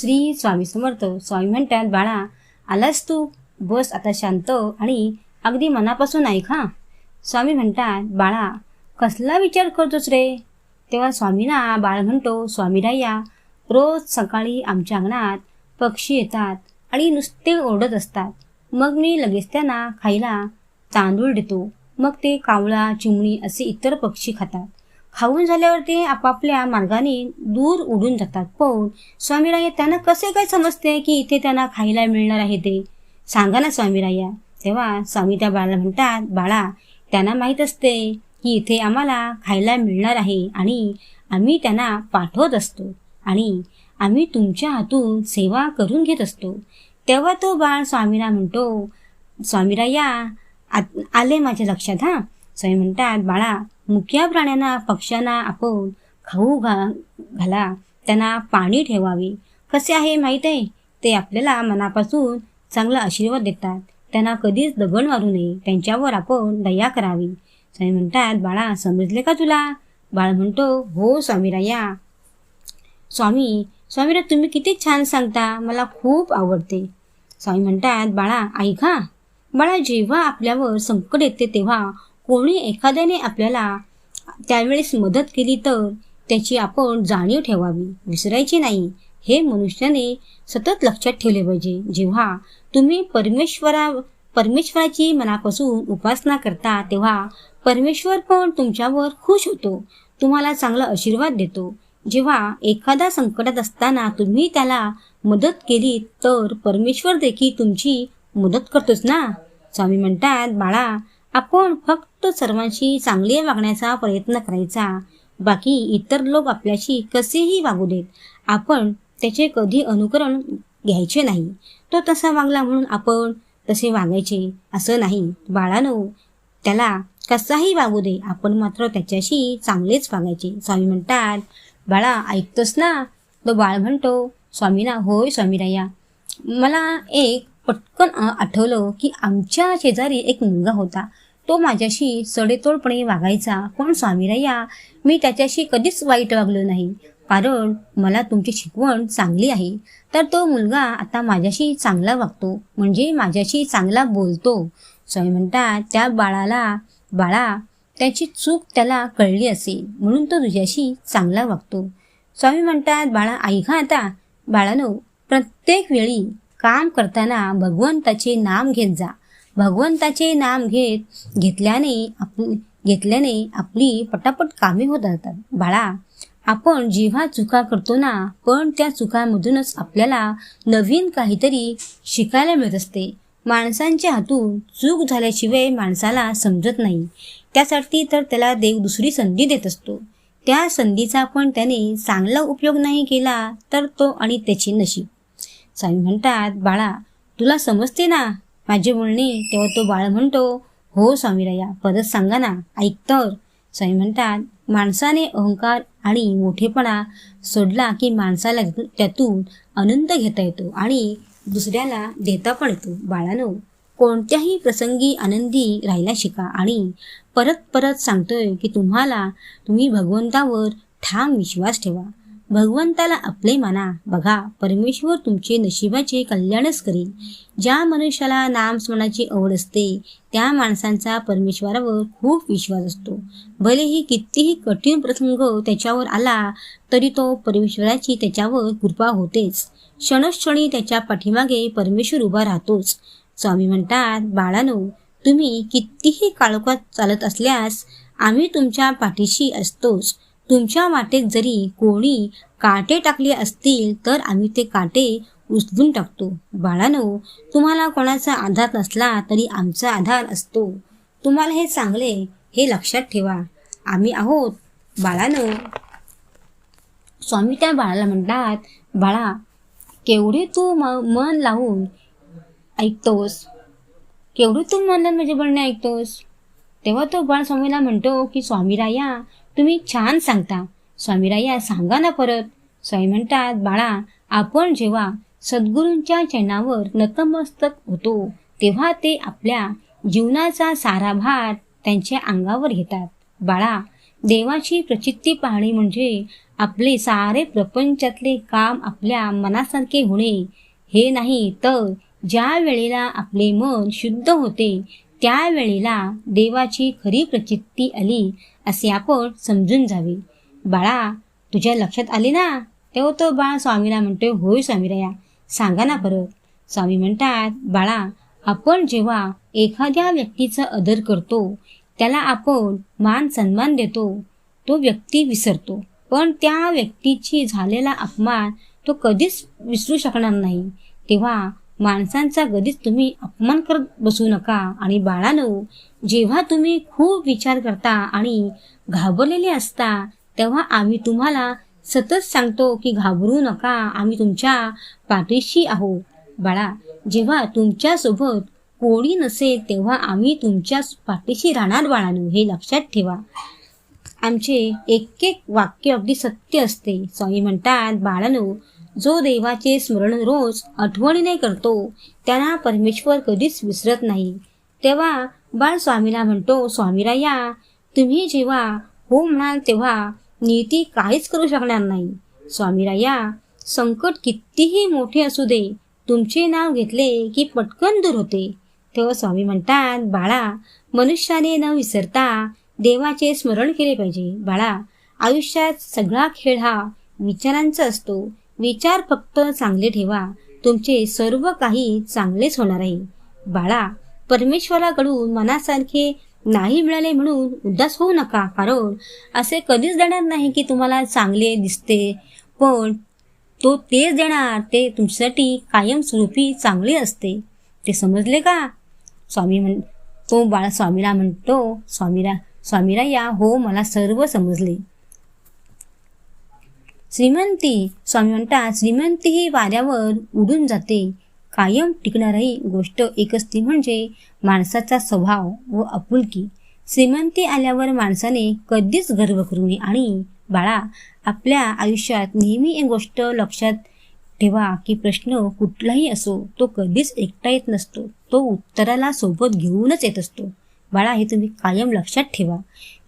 श्री स्वामी समर्थ. स्वामी म्हणतात बाळा आलास तू? बस आता शांत आणि अगदी मनापासून ऐक हा. स्वामी म्हणतात बाळा कसला विचार करतोस रे? तेव्हा स्वामीना बाळ म्हणतो स्वामी स्वामीराया रोज सकाळी आमच्या अंगणात पक्षी येतात आणि नुसते ओरडत असतात. मग मी लगेच त्यांना खायला तांदूळ देतो. मग ते कावळा चिमणी असे इतर पक्षी खातात. खाऊन झाल्यावर ते आपापल्या मार्गाने दूर उडून जातात. पण स्वामीराया त्यांना कसे काय समजते की इथे त्यांना खायला मिळणार आहे ते? सांगा ना स्वामीराया. तेव्हा स्वामी त्या बाळाला म्हणतात बाळा त्यांना माहीत असते की इथे आम्हाला खायला मिळणार आहे आणि आम्ही त्यांना पाठवत असतो आणि आम्ही तुमच्या हातून सेवा करून घेत असतो. तेव्हा तो बाळ स्वामीला म्हणतो स्वामीराया आले माझ्या लक्षात हां? स्वामी म्हणतात बाळा मुक्या प्राण्यांना पक्ष्यांना आपण खाऊ घा घाला त्यांना पाणी ठेवावे. कसे आहे माहीत आहे? ते आपल्याला मनापासून चांगला आशीर्वाद देतात. त्यांना कधीच दगड मारू नये. त्यांच्यावर आपण दया करावी. स्वामी म्हणतात बाळा समजले का तुला? बाळ म्हणतो हो स्वामीराया. स्वामी स्वामीरा तुम्ही किती छान सांगता. मला खूप आवडते. स्वामी म्हणतात बाळा ऐका. बाळा जेव्हा आपल्यावर संकट येते तेव्हा कोणी एखाद्याने आपल्याला त्यावेळेस मदत केली तर त्याची आपण जाणीव ठेवावी. विसरायची नाही. हे मनुष्याने सतत लक्षात ठेवले पाहिजे. जेव्हा तुम्ही परमेश्वरा परमेश्वराची मनापासून उपासना करता तेव्हा परमेश्वर पण तुमच्यावर खुश होतो. तुम्हाला चांगला आशीर्वाद देतो. जेव्हा एखादा संकटात असताना तुम्ही त्याला मदत केली तर परमेश्वर देखील तुमची मदत करतोच ना? स्वामी म्हणतात बाळा आपण फक्त सर्वांशी चांगले वागण्याचा प्रयत्न करायचा. बाकी इतर लोक आपल्याशी कसेही वागू देत आपण त्याचे कधी अनुकरण घ्यायचे नाही. तो तसा वागला म्हणून आपण तसे वागायचे असं नाही. बाळानो त्याला कसाही वागू दे आपण मात्र त्याच्याशी चांगलेच वागायचे. स्वामी म्हणतात बाळा ऐकतोस ना? तो बाळ म्हणतो स्वामीना होय स्वामीराया. मला एक पटकन आठवलं की आमच्या शेजारी एक मुलगा होता. तो माझ्याशी सडेतोडपणे वागायचा. पण स्वामीराया मी त्याच्याशी कधीच वाईट वागलो नाही. कारण मला तुमची शिकवण चांगली आहे. तर तो मुलगा आता माझ्याशी चांगला वागतो. म्हणजे माझ्याशी चांगला बोलतो. स्वामी म्हणतात त्या बाळाला बाळा त्याची चूक त्याला कळली असेल. म्हणून तो तुझ्याशी चांगला वागतो. स्वामी म्हणतात बाळा ऐका आता. बाळानो प्रत्येक वेळी काम करताना भगवंताचे नाम घेत जा. भगवंताचे नाम घेत घेतल्याने आप घेतल्याने आपली पटापट कामे होत राहतात बाळा आपण जेव्हा चुका करतो ना पण त्या चुकांमधूनच आपल्याला नवीन काहीतरी शिकायला मिळत असते. माणसांच्या हातून चूक झाल्याशिवाय माणसाला समजत नाही. त्यासाठी तर त्याला देव दुसरी संधी देत असतो. त्या संधीचा पण त्याने चांगला उपयोग नाही केला तर तो आणि त्याची नशीब. स्वामी म्हणतात बाळा तुला समजते ना माझे बोलणे तेव्हा तो बाळ म्हणतो हो स्वामीराया परत सांगा ना. ऐक तर. स्वामी म्हणतात माणसाने अहंकार आणि मोठेपणा सोडला की माणसाला त्यातून आनंद घेता येतो आणि दुसऱ्याला देता पण येतो. बाळानो कोणत्याही प्रसंगी आनंदी राहायला शिका आणि परत परत सांगतोय की तुम्हाला तुम्ही भगवंतावर ठाम विश्वास ठेवा. भगवंताला आपले माना. बघा परमेश्वर तुमचे नशिबाचे कल्याणच करेल. ज्या मनुष्याला नाम स्मरणाची आवड असते त्या माणसांचा परमेश्वरावर खूप विश्वास असतो. भलेही कितीही कठीण प्रसंग त्याच्यावर आला तरी तो परमेश्वराची त्याच्यावर कृपा होतेच. क्षणक्षणी त्याच्या पाठीमागे परमेश्वर उभा राहतोच. स्वामी म्हणतात बाळानो तुम्ही कितीही काळोखात चालत असल्यास आम्ही तुमच्या पाठीशी असतोच. तुमच्या वाटेत जरी कोणी काटे टाकले असतील तर आम्ही ते काटे उचलून टाकतो. बाळानो तुम्हाला कोणाचा आधार नसला तरी आमचा आधार असतो. तुम्हाला हे चांगले हे लक्षात ठेवा. आम्ही आहोत. बाळानो स्वामी त्या बाळाला म्हणतात बाळा केवढे तू मन लावून ऐकतोस? केवढे तू मन म्हणजे बोलणे ऐकतोस? तेव्हा तो बाळ स्वामीला म्हणतो की स्वामीराया तुम्ही छान सांगता. स्वामीराया सांगा ना परत. स्वामी म्हणतात बाळा आपण जेव्हा सद्गुरूंच्या चरणावर नतमस्तक होतो तेव्हा ते आपल्या जीवनाचा सारा भार त्यांच्या अंगावर घेतात. बाळा देवाची प्रचित्ती पाहणे म्हणजे आपले सारे प्रपंचातले काम आपल्या मनासारखे होणे. हे नाही तर ज्या वेळेला आपले मन शुद्ध होते त्यावेळेला देवाची खरी प्रचित्ती आली असे आपण समजून जावे. बाळा तुझ्या लक्षात आले ना? तेव्हा तो बाळ स्वामीला म्हणतोय होय स्वामीराया सांगा ना परत. स्वामी म्हणतात बाळा आपण जेव्हा एखाद्या व्यक्तीचा आदर करतो त्याला आपण मान सन्मान देतो तो व्यक्ती विसरतो. पण त्या व्यक्तीची झालेला अपमान तो कधीच विसरू शकणार नाही. तेव्हा माणसांचा कधीच तुम्ही अपमान करत बसू नका आणि बाळानो जेव्हा तुम्ही खूप विचार करता आणि घाबरलेले असता तेव्हा आम्ही तुम्हाला सतत सांगतो की घाबरू नका आम्ही तुमच्या पाठीशी आहोत. बाळा जेव्हा तुमच्यासोबत कोणी नसेल तेव्हा आम्ही तुमच्या पाठीशी राहणार बाळानो हे लक्षात ठेवा. आमचे एक एक वाक्य अगदी सत्य असते. स्वामी म्हणतात बाळानो जो देवाचे स्मरण रोज आठवणीने करतो त्यांना परमेश्वर कधीच विसरत नाही. तेव्हा बाळ स्वामीला म्हणतो स्वामीराया तुम्ही जेव्हा हो म्हणाल तेव्हा नीती काहीच करू शकणार नाही. स्वामीराया संकट कितीही मोठे असू दे तुमचे नाव घेतले की पटकन दूर होते. तेव्हा स्वामी म्हणतात बाळा मनुष्याने न विसरता देवाचे स्मरण केले पाहिजे. बाळा आयुष्यात सगळा खेळ हा विचारांचा असतो. विचार फक्त चांगले ठेवा. तुमचे सर्व काही चांगलेच होणार आहे. बाळा परमेश्वराकडून मनासारखे नाही मिळाले म्हणून उदास होऊ नका कारण असे कधीच देणार नाही की तुम्हाला चांगले दिसते. पण तो तेच देणार ते तुमच्यासाठी कायमस्वरूपी चांगले असते. ते समजले का? स्वामी म्हण तो बाळा स्वामीला म्हणतो स्वामीला स्वामीला या हो मला सर्व समजले. श्रीमंती स्वामी म्हणतात श्रीमंती ही वाऱ्यावर उडून जाते. कायम टिकणारी गोष्ट एकच ती म्हणजे माणसाचा स्वभाव व आपुलकी. श्रीमंती आल्यावर माणसाने कधीच गर्व करू नये आणि बाळा आपल्या आयुष्यात नेहमी एक गोष्ट लक्षात ठेवा की प्रश्न कुठलाही असो तो कधीच एकटा येत नसतो. तो उत्तराला सोबत घेऊनच येत असतो. बाळा हे तुम्ही कायम लक्षात ठेवा.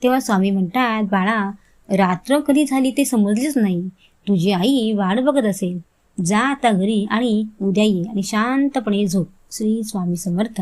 तेव्हा स्वामी म्हणतात बाळा रात्र कधी झाली ते समजलेच नाही. तुझी आई वाट बघत असेल. जा आता घरी आणि उद्या ये आणि शांतपणे झोप. श्री स्वामी समर्थ.